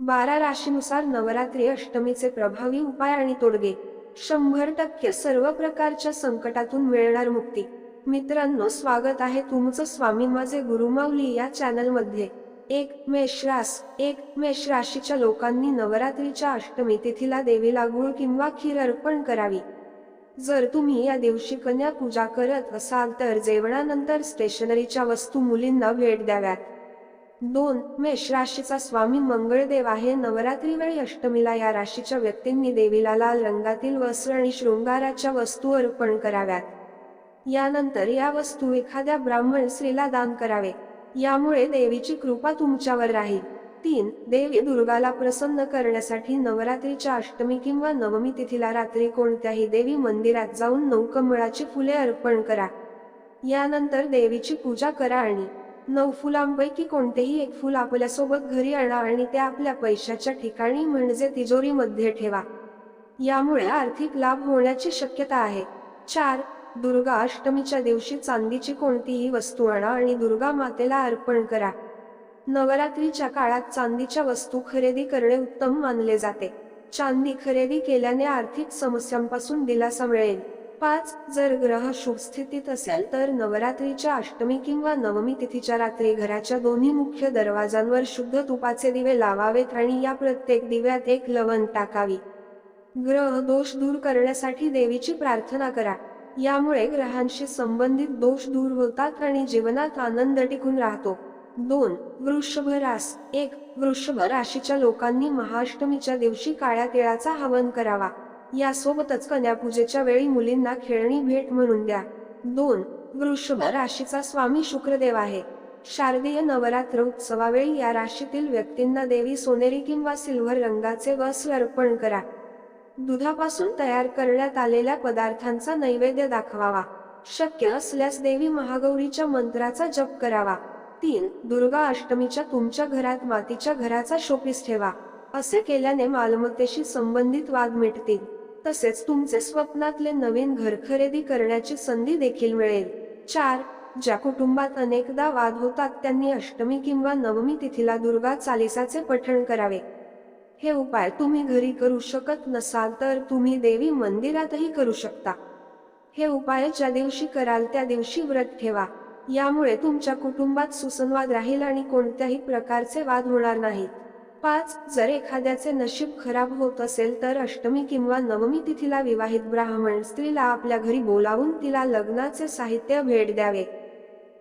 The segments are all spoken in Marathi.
बारा राशीनुसार नवरात्री अष्टमीचे प्रभावी उपाय आणि तोडगे. शंभर टक्के सर्व प्रकारच्या संकटातून मिळणार मुक्ती. मित्रांनो स्वागत आहे तुमचं स्वामी माझे गुरुमाऊली या चॅनलमध्ये. एक मेष रास एक मेष राशीच्या लोकांनी नवरात्रीच्या अष्टमी तिथीला देवीला गुळ किंवा खीर अर्पण करावी. जर तुम्ही या दिवशी कन्या पूजा करत असाल तर जेवणानंतर स्टेशनरीच्या वस्तू मुलींना भेट द्याव्यात. दोन मेष राशीचा स्वामी मंगळदेव आहे. नवरात्री वेळी अष्टमीला या राशीच्या व्यक्तींनी देवीला लाल रंगातील वस्त्र आणि शृंगाराच्या वस्तू अर्पण कराव्यात. यानंतर या वस्तू एखाद्या ब्राह्मण स्त्रीला दान करावे. यामुळे देवीची कृपा तुमच्यावर राहील. तीन देवी दुर्गाला प्रसन्न करण्यासाठी नवरात्रीच्या अष्टमी किंवा नवमी तिथीला रात्री कोणत्याही देवी मंदिरात जाऊन नऊ कमळाची फुले अर्पण करा. यानंतर देवीची पूजा करा आणि नऊ फुलांपैकी कोणतेही एक फुल आपल्यासोबत घरी आणा आणि ते आपल्या पैशाच्या ठिकाणी म्हणजे तिजोरीमध्ये ठेवा. यामुळे आर्थिक लाभ होण्याची शक्यता आहे. चार दुर्गा अष्टमीच्या दिवशी चांदीची कोणतीही वस्तू आणा आणि दुर्गा मातेला अर्पण करा. नवरात्रीच्या काळात चांदीच्या वस्तू खरेदी करणे उत्तम मानले जाते. चांदी खरेदी केल्याने आर्थिक समस्यांपासून दिलासा मिळेल. पाच जर ग्रह शुभ स्थितीत असेल तर नवरात्रीच्या अष्टमी किंवा नवमी तिथीच्या रात्री घराच्या दोन्ही मुख्य दरवाजांवर शुद्ध तुपाचे दिवे लावावेत आणि या प्रत्येक दिव्यात एक लवण टाकावी. ग्रह दोष दूर करण्यासाठी देवीची प्रार्थना करा. यामुळे ग्रहांशी संबंधित दोष दूर होतात आणि जीवनात आनंद टिकून राहतो. दोन वृषभ रास. एक वृषभ राशीच्या लोकांनी महाअष्टमीच्या दिवशी काळ्या तिळाचा हवन करावा. यासोबतच कन्यापूजेच्या वेळी मुलींना खेळणी भेट म्हणून द्या. दोन वृषभ राशीचा स्वामी शुक्रदेव आहे. शारदीय नवरात्र उत्सवावेळी या राशीतील व्यक्तींना देवी सोनेरी किंवा सिल्व्हर रंगाचे वस्त्र अर्पण करा. दुधापासून तयार करण्यात आलेल्या पदार्थांचा नैवेद्य दाखवावा. शक्य असल्यास देवी महागौरीच्या मंत्राचा जप करावा. तीन दुर्गा अष्टमीच्या तुमच्या घरात मातीच्या घराचा शोपीस ठेवा. असे केल्याने मालमत्तेशी संबंधित वाद मिटतील. तसेच तुमचे स्वप्नातले नवीन घर खरेदी करण्याची संधी देखील मिळेल. चार ज्या कुटुंबात अनेकदा वाद होतात त्यांनी अष्टमी किंवा नवमी तिथीला दुर्गा चालिसाचे पठण करावे. हे उपाय तुम्ही घरी करू शकत नसाल तर तुम्ही देवी मंदिरातही करू शकता. हे उपाय ज्या दिवशी कराल त्या दिवशी व्रत ठेवा. यामुळे तुमच्या कुटुंबात सुसंवाद राहील आणि कोणत्याही प्रकारचे वाद होणार नाहीत. पाच जर एखाद्याचे नशीब खराब होत असेल तर अष्टमी किंवा नवमी तिथीला विवाहित ब्राह्मण स्त्रीला आपल्या घरी बोलावून तिला लग्नाचे साहित्य भेट द्यावे.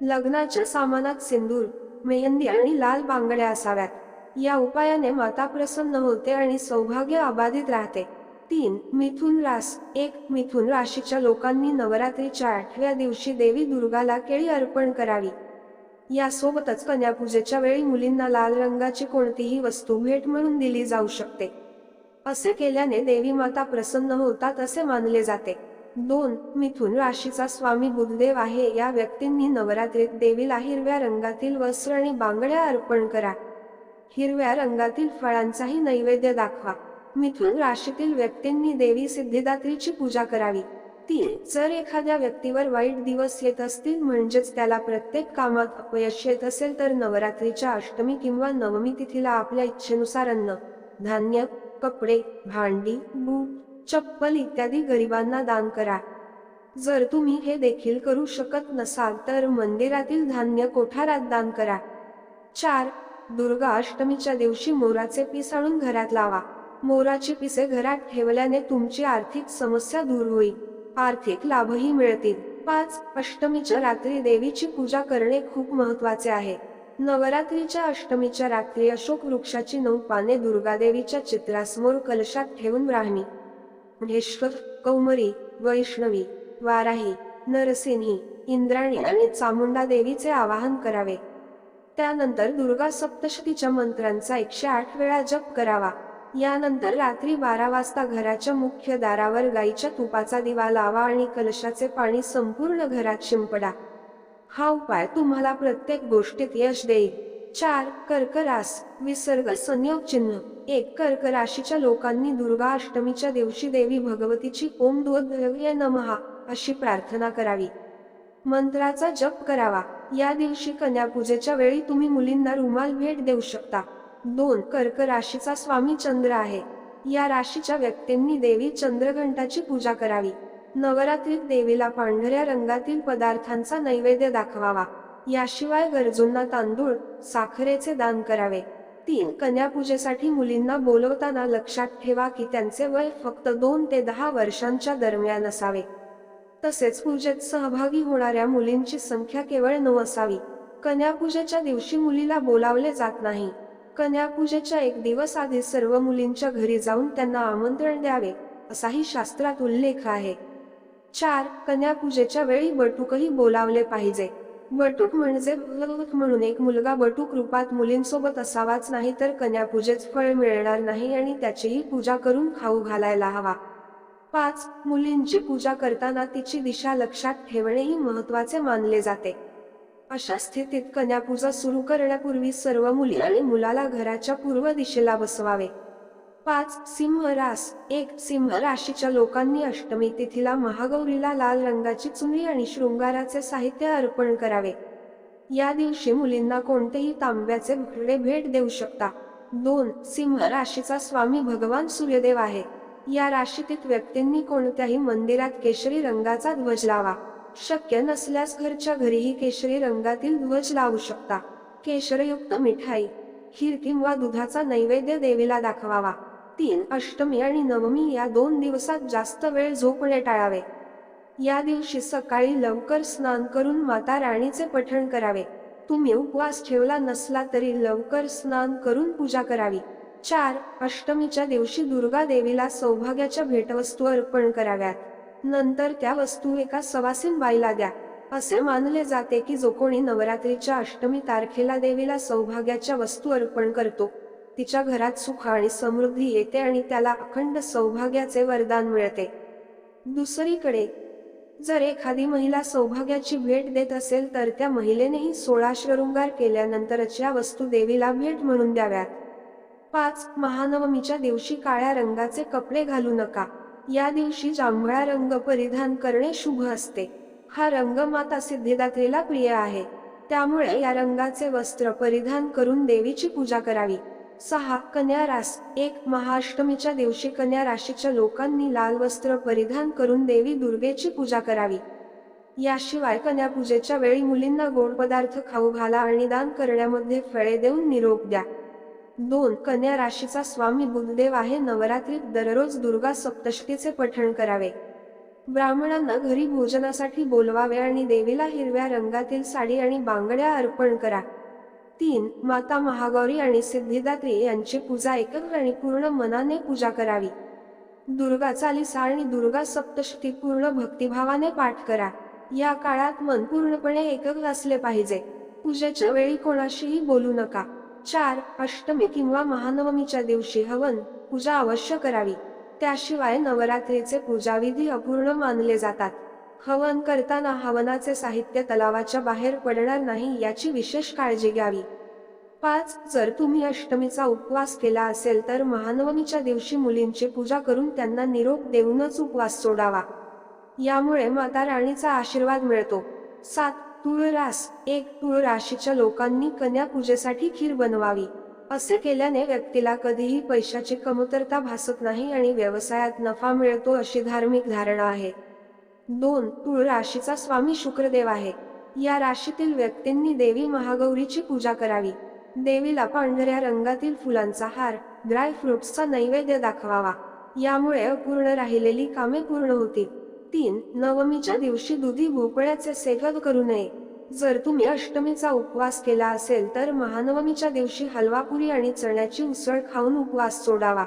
लग्नाच्या सामानात सिंदूर मेहंदी आणि लाल बांगड्या असाव्यात. या उपायाने माता प्रसन्न होते आणि सौभाग्य अबाधित राहते. तीन मिथुन रास. एक मिथुन राशीच्या लोकांनी नवरात्रीच्या आठव्या दिवशी देवी दुर्गाला केळी अर्पण करावी. यासोबतच कन्यापूजेच्या वेळी मुलींना लाल रंगाची कोणतीही वस्तू भेट म्हणून दिली जाऊ शकते. असे केल्याने देवी माता प्रसन्न होतात असे मानले जाते. दोन मिथुन राशीचा स्वामी बुद्धदेव आहे. या व्यक्तींनी नवरात्रीत देवीला हिरव्या रंगातील वस्त्र आणि बांगड्या अर्पण करा. हिरव्या रंगातील फळांचाही नैवेद्य दाखवा. मिथुन राशीतील व्यक्तींनी देवी सिद्धिदात्रीची पूजा करावी. तीन जर एखाद्या व्यक्तीवर वाईट दिवस येत असतील म्हणजेच त्याला प्रत्येक कामात अपयश येत असेल तर नवरात्रीच्या अष्टमी किंवा नवमी तिथीला आपल्या इच्छेनुसार अन्न धान्य कपडे भांडी बूट चप्पल इत्यादी गरिबांना दान करा. जर तुम्ही हे देखील करू शकत नसाल तर मंदिरातील धान्य कोठारात दान करा. चार दुर्गा अष्टमीच्या दिवशी मोराचे पीस आणून घरात लावा. मोराची पिसे घरात ठेवल्याने तुमची आर्थिक समस्या दूर होईल. आर्थिक लाभही मिळतील. पाच अष्टमीच्या रात्री देवीची पूजा करणे खूप महत्त्वाचे आहे. नवरात्रीच्या अष्टमीच्या रात्री अशोक वृक्षाची नऊ पाने दुर्गादेवीच्या चित्रासमोर कलशात ठेवून राहणी. महेश्वर कौमरी वैष्णवी वाराही नरसिंही इंद्राणी आणि चामुंडा देवीचे आवाहन करावे. त्यानंतर दुर्गा सप्तशतीच्या मंत्रांचा एकशे आठ वेळा जप करावा. यानंतर रात्री बारा वाजता घराच्या मुख्य दारावर गाईच्या तुपाचा दिवा लावा आणि कलशाचे पाणी संपूर्ण घरात शिंपडा. हा उपाय तुम्हाला प्रत्येक गोष्टीत यश देईल. चार कर्करास. विसर्ग संयोग चिन्ह. एक कर्क राशीच्या लोकांनी दुर्गा अष्टमीच्या दिवशी देवी भगवतीची ओम द्वय नमहा अशी प्रार्थना करावी. मंत्राचा जप करावा. या दिवशी कन्यापूजेच्या वेळी तुम्ही मुलींना रुमाल भेट देऊ शकता. दोन कर्क राशीचा स्वामी चंद्र आहे. या राशीच्या व्यक्तींनी देवी चंद्रघंटाची पूजा करावी. नवरात्रीत देवीला पांढऱ्या रंगातील पदार्थांचा नैवेद्य दाखवावा. याशिवाय गरजूंना तांदूळ साखरेचे दान करावे. तीन कन्यापूजेसाठी मुलींना बोलवताना लक्षात ठेवा की त्यांचे वय फक्त दोन ते दहा वर्षांच्या दरम्यान असावे. तसेच पूजेत सहभागी होणाऱ्या मुलींची संख्या केवळ नऊ असावी. कन्यापूजेच्या दिवशी मुलीला बोलावले जात नाही. कन्यापूजेच्या एक दिवस आधी सर्व मुलींच्या घरी जाऊन त्यांना आमंत्रण द्यावे असाही शास्त्रात उल्लेख आहे. चार कन्यापूजेच्या वेळी बटूकही बोलावले पाहिजे. बटूक म्हणजे म्हणून एक मुलगा बटूक रूपात मुलींसोबत असावाच नाही तर कन्यापूजेच फळ मिळणार नाही आणि त्याचीही पूजा करून खाऊ घालायला हवा. पाच मुलींची पूजा करताना तिची दिशा लक्षात ठेवणेही महत्त्वाचे मानले जाते. अशा स्थितीत कन्यापूजा सुरू करण्यापूर्वी सर्व मुली आणि मुलाला घराच्या पूर्व दिशेला बसवावे. पाच सिंह रास. एक सिंह राशीच्या लोकांनी अष्टमी तिथीला महागौरीला लाल रंगाची चुनी आणि शृंगाराचे साहित्य अर्पण करावे. या दिवशी मुलींना कोणतेही तांब्याचे भुकडे भेट देऊ शकता. दोन सिंह राशीचा स्वामी भगवान सूर्यदेव आहे. या राशीतील व्यक्तींनी कोणत्याही मंदिरात केशरी रंगाचा ध्वज लावा. शक्य नसल्यास घरच्या घरीही केशरी रंगातील ध्वज लावू शकता. केशरयुक्त मिठाई खीर किंवा दुधाचा नैवेद्य देवीला दाखवावा. तीन अष्टमी आणि नवमी या दोन दिवसात जास्त वेळ झोपणे टाळावे. या दिवशी सकाळी लवकर स्नान करून माता राणीचे पठण करावे. तुम्ही उपवास ठेवला नसला तरी लवकर स्नान करून पूजा करावी. चार अष्टमीच्या दिवशी दुर्गा देवीला सौभाग्याच्या भेटवस्तू अर्पण कराव्यात. नंतर त्या वस्तू एका सवासीन बाईला द्या. असे मानले जाते की जो कोणी नवरात्रीच्या अष्टमी तारखेला देवीला सौभाग्याच्या वस्तू अर्पण करतो तिच्या घरात सुख आणि समृद्धी येते आणि त्याला अखंड सौभाग्याचे वरदान मिळते. दुसरीकडे जर एखादी महिला सौभाग्याची भेट देत असेल तर त्या महिलेनेही सोळा शृंगार केल्यानंतरच या वस्तू देवीला भेट म्हणून द्याव्यात. पाच महानवमीच्या दिवशी काळ्या रंगाचे कपडे घालू नका. या दिवशी जांभळा रंग परिधान करणे शुभ असते. हा रंग माता सिद्धिदात्रीला प्रिय आहे. त्यामुळे या रंगाचे वस्त्र परिधान करून देवीची पूजा करावी. सहा कन्या रास. एक महाअष्टमीच्या दिवशी कन्या राशीच्या लोकांनी लाल वस्त्र परिधान करून देवी दुर्गेची पूजा करावी. याशिवाय कन्यापूजेच्या वेळी मुलींना गोड पदार्थ खाऊ घाला आणि दान करण्यामध्ये फळे देऊन निरोप द्या. दोन कन्या राशीचा स्वामी बुधदेव आहे. नवरात्रीत दररोज दुर्गा सप्तशतीचे पठण करावे. ब्राह्मणांना घरी भोजनासाठी बोलवावे आणि देवीला हिरव्या रंगातील साडी आणि बांगड्या अर्पण करा. तीन माता महागौरी आणि सिद्धिदात्री यांची पूजा एकत्र आणि पूर्ण मनाने पूजा करावी. दुर्गा चालिसा आणि दुर्गा सप्तशती पूर्ण भक्तिभावाने पाठ करा. या काळात मन पूर्णपणे एकत्र असले पाहिजे. पूजेच्या वेळी कोणाशीही बोलू नका. चार अष्टमी किंवा महानवमीच्या दिवशी हवन पूजा अवश्य करावी. त्याशिवाय नवरात्रीचे पूजाविधी अपूर्ण मानले जातात. हवन करताना हवनाचे साहित्य तलावाच्या बाहेर पडणार नाही याची विशेष काळजी घ्यावी. पाच जर तुम्ही अष्टमीचा उपवास केला असेल तर महानवमीच्या दिवशी मुलींची पूजा करून त्यांना निरोप देऊनच उपवास सोडावा. यामुळे माता राणीचा आशीर्वाद मिळतो. सात तुळरास एक तुळ राशीच्या लोकांनी कन्या पूजेसाठी खीर बनवावी असे केल्याने व्यक्तीला कधीही पैशाची कमतरता भासत नाही आणि व्यवसायात नफा मिळतो अशी धार्मिक धारणा आहे. दोन तुळ राशीचा स्वामी शुक्रदेव आहे. या राशीतील व्यक्तींनी देवी महागौरीची पूजा करावी. देवीला पांढऱ्या रंगातील फुलांचा हार ड्राय फ्रुट्सचा नैवेद्य दाखवावा. यामुळे अपूर्ण राहिलेली कामे पूर्ण होतील. तीन नवमीच्या दिवशी दुधी भोपळ्याचे सेवन करू नये. जर तुम्ही अष्टमीचा उपवास केला असेल तर महानवमीच्या दिवशी हलवापुरी आणि चण्याची उसळ खाऊन उपवास सोडावा.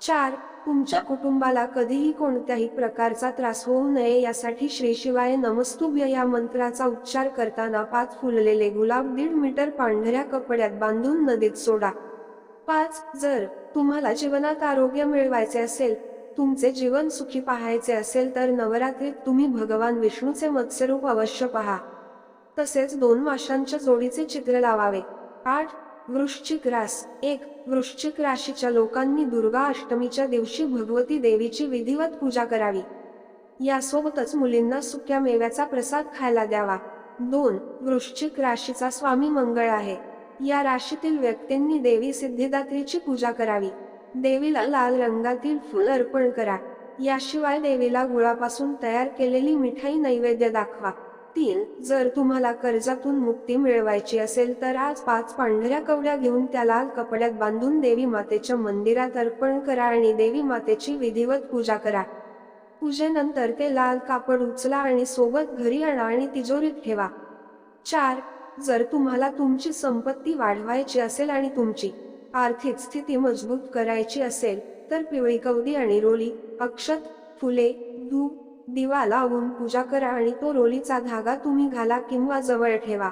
चार तुमच्या कुटुंबाला कधीही कोणत्याही प्रकारचा त्रास होऊ नये यासाठी श्री शिवाय नमस्तुभ्य या मंत्राचा उच्चार करताना पाच फुललेले गुलाब दीड मीटर पांढऱ्या कपड्यात बांधून नदीत सोडा. पाच जर तुम्हाला जीवनात आरोग्य मिळवायचे असेल तुमचे जीवन सुखी पाहायचे असेल तर नवरात्रीत तुम्ही भगवान विष्णूचे मत्स्यरूप अवश्य पहा. तसेच दोन माशांच्या जोडीचे चित्र लावावे. आठ वृश्चिक रास. एक वृश्चिक राशीच्या लोकांनी दुर्गा अष्टमीच्या दिवशी भगवती देवीची विधिवत पूजा करावी. यासोबतच मुलींना सुक्या मेव्याचा प्रसाद खायला द्यावा. दोन वृश्चिक राशीचा स्वामी मंगळ आहे. या राशीतील व्यक्तींनी देवी सिद्धिदात्रीची पूजा करावी. देवीला लाल रंगातील फुल अर्पण करा. याशिवाय देवीला गुळापासून तयार केलेली मिठाई नैवेद्य दाखवा. तीन जर तुम्हाला कर्जातून मुक्ती मिळवायची असेल तर आज पाच पांढऱ्या कवड्या घेऊन त्या लाल कपड्यात बांधून देवी मातेच्या मंदिरात अर्पण करा आणि देवी मातेची विधिवत पूजा करा. पूजेनंतर ते लाल कापड उचला आणि सोबत घरी आणा आणि तिजोरीत ठेवा. चार जर तुम्हाला तुमची संपत्ती वाढवायची असेल आणि तुमची आर्थिक स्थिती मजबूत करायची असेल तर पिवळी कवडी आणि रोली अक्षत फुले धूप दिवा लावून पूजा करा आणि तो रोलीचा धागा तुम्ही घाला किंवा जवळ ठेवा.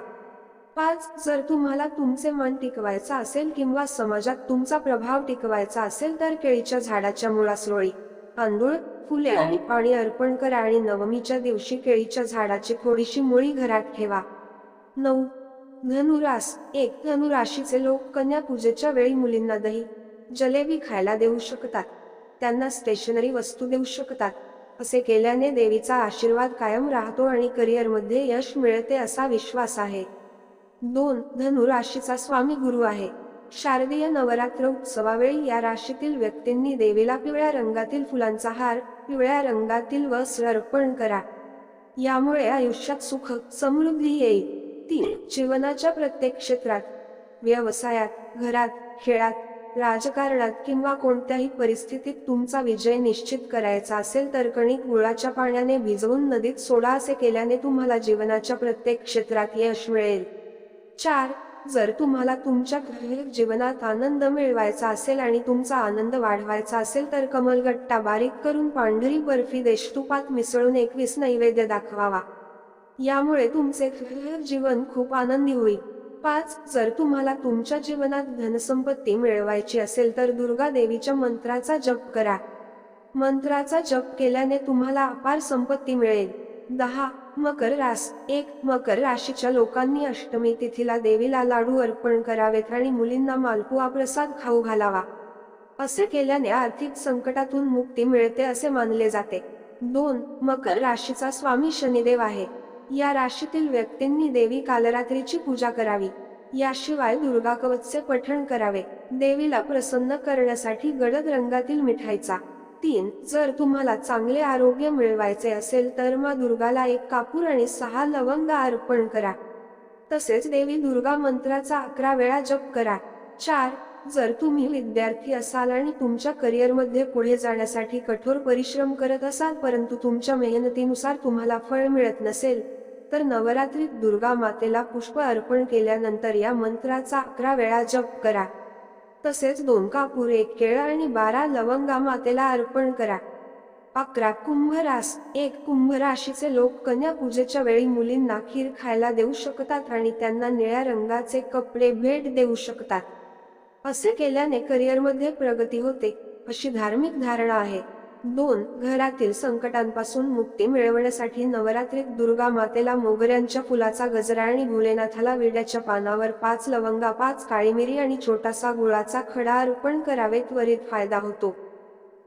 पाच जर तुम्हाला तुमचे मन टिकवायचा असेल किंवा समाजात तुमचा प्रभाव टिकवायचा असेल तर केळीच्या झाडाच्या मुळास रोळी तांदूळ फुले आणि पाणी अर्पण करा आणि नवमीच्या दिवशी केळीच्या झाडाची थोडीशी मुळी घरात ठेवा. नऊ धनुरास एक धनुराशीचे लोक कन्या पूजेच्या वेळी मुलींना दही जलेबी खायला देऊ शकतात. त्यांना स्टेशनरी वस्तू देऊ शकतात. असे केल्याने देवीचा आशीर्वाद कायम राहतो आणि करिअरमध्ये यश मिळते असा विश्वास आहे. दोन धनु राशीचा स्वामी गुरु आहे. शारदीय नवरात्र उत्सवावेळी या राशीतील व्यक्तींनी देवीला पिवळ्या रंगातील फुलांचा हार पिवळ्या रंगातील वस्त्र अर्पण करा. यामुळे आयुष्यात सुख समृद्धी येईल. तीन जीवनाच्या प्रत्येक क्षेत्रात व्यवसायात घरात खेळात राजकारणात किंवा कोणत्याही परिस्थितीत तुमचा विजय निश्चित करायचा असेल तर कणिक गुळाच्या पाण्याने भिजवून नदीत सोडा असे केल्याने तुम्हाला जीवनाच्या प्रत्येक क्षेत्रात यश मिळेल. चार जर तुम्हाला तुमच्या जीवनात आनंद मिळवायचा असेल आणि तुमचा आनंद वाढवायचा असेल तर कमलगट्टा बारीक करून पांढरी बर्फी देशतुपात मिसळून एकवीस नैवेद्य दाखवावा. यामुळे तुमचे जीवन खूप आनंदी होईल. पाच जर तुम्हाला तुमच्या जीवनात धनसंपत्ती मिळवायची असेल तर दुर्गा देवीच्या मंत्राचा जप करा. मंत्राचा जप केल्याने तुम्हाला अपार संपत्ती मिळेल. दहा मकर रास. एक मकर राशीच्या लोकांनी अष्टमी तिथीला देवीला लाडू अर्पण करावेत आणि मुलींना मालपुआ प्रसाद खाऊ घालावा. असे केल्याने आर्थिक संकटातून मुक्ती मिळते असे मानले जाते. दोन मकर राशीचा स्वामी शनिदेव आहे. या राशीतील व्यक्तींनी देवी कालरात्रीची पूजा करावी. याशिवाय दुर्गा कवचचे पठण करावे. देवीला प्रसन्न करण्यासाठी गडद रंगातील मिठाईचा. तीन जर तुम्हाला चांगले आरोग्य मिळवायचे असेल तर मा दुर्गाला एक कापूर आणि सहा लवंग अर्पण करा. तसेच देवी दुर्गा मंत्राचा अकरा वेळा जप करा. चार जर तुम्ही विद्यार्थी असाल आणि तुमच्या करिअरमध्ये पुढे जाण्यासाठी कठोर परिश्रम करत असाल परंतु तुमच्या मेहनतीनुसार तुम्हाला फळ मिळत नसेल तर नवरात्रीत दुर्गा मातेला पुष्प अर्पण केल्यानंतर या मंत्राचा अकरा वेळा जप करा. तसेच दोन कापूर एक केळ आणि बारा लवंगा मातेला अर्पण करा. अकरा कुंभरास एक कुंभ राशीचे लोक कन्या पूजेच्या वेळी मुलींना खीर खायला देऊ शकतात आणि त्यांना निळ्या रंगाचे कपडे भेट देऊ शकतात. असे केल्याने करिअरमध्ये प्रगती होते अशी धार्मिक धारणा आहे. दोन घरातील संकटांपासून मुक्ती मिळवण्यासाठी नवरात्रीत दुर्गा मातेला मोगऱ्यांच्या फुलाचा गजरा आणि भोलेनाथाला विड्याच्या पानावर पाच लवंगा पाच काळी मिरी आणि छोटासा गुळाचा खडा अर्पण करावे त्वरित फायदा होतो.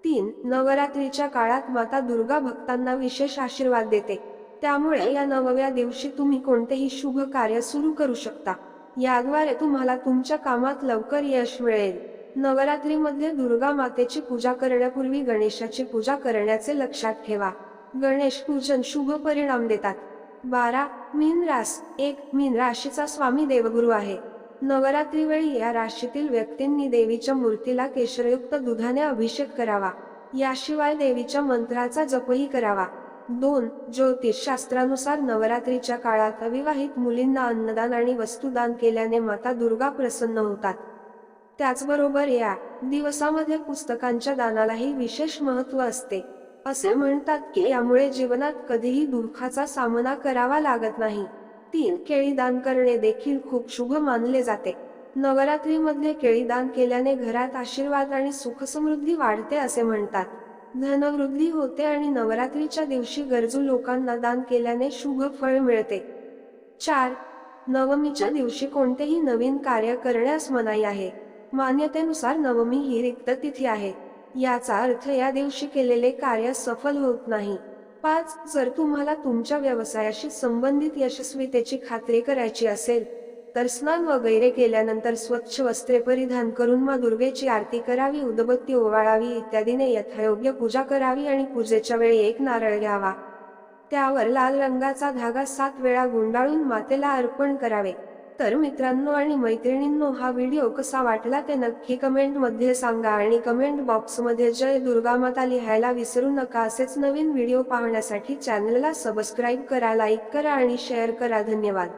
तीन नवरात्रीच्या काळात माता दुर्गा भक्तांना विशेष आशीर्वाद देते. त्यामुळे या नवव्या दिवशी तुम्ही कोणतेही शुभ कार्य सुरू करू शकता. याद्वारे तुम्हाला तुमच्या कामात लवकर यश मिळेल. नवरात्रीमध्ये दुर्गा मातेची पूजा करण्यापूर्वी गणेशाची पूजा करण्याचे लक्षात ठेवा. गणेश पूजन शुभ परिणाम देतात. बारा मीन रास. एक मीन राशीचा स्वामी देवगुरु आहे. नवरात्रीवेळी या राशीतील व्यक्तींनी देवीच्या मूर्तीला केशरयुक्त दुधाने अभिषेक करावा. याशिवाय देवीच्या मंत्राचा जपही करावा. दोन ज्योतिषशास्त्रानुसार नवरात्रीच्या काळात अविवाहित मुलींना अन्नदान आणि वस्तुदान केल्याने माता दुर्गा प्रसन्न होतात. त्याचबरोबर या दिवसामध्ये पुस्तकांच्या दानालाही विशेष महत्त्व असते. असे म्हणतात की यामुळे जीवनात कधीही दुःखाचा सामना करावा लागत नाही. तीन केळी दान करणे देखील खूप शुभ मानले जाते. नवरात्रीमध्ये केळी दान केल्याने घरात आशीर्वाद आणि सुखसमृद्धी वाढते असे म्हणतात. धनवृद्धी होते आणि नवरात्रीच्या दिवशी गरजू लोकांना दान केल्याने शुभ फळ मिळते. चार नवमीच्या दिवशी कोणतेही नवीन कार्य करण्यास मनाई आहे. मान्यतेनुसार नवमी ही रिक्त तिथी आहे. याचा अर्थ या दिवशी केलेले कार्य सफल होत नाही. पाच जर तुम्हाला तुमच्या व्यवसायाशी संबंधित यशस्वीतेची खात्री करायची असेल तर स्नान वगैरे केल्यानंतर स्वच्छ वस्त्रे परिधान करून मा दुर्गेची आरती करावी उदबत्ती ओवाळावी इत्यादीने यथायोग्य पूजा करावी आणि पूजेच्या वेळी एक नारळ घ्यावा. त्यावर लाल रंगाचा धागा सात वेळा गुंडाळून मातेला अर्पण करावे. तर मित्रांनो आणि मैत्रिणींनो हा व्हिडिओ कसा वाटला ते नक्की कमेंटमध्ये सांगा आणि कमेंट बॉक्समध्ये जय दुर्गा माता लिहायला विसरू नका असेच नवीन व्हिडिओ पाहण्यासाठी चॅनलला सबस्क्राईब करा लाईक करा आणि शेअर करा. धन्यवाद.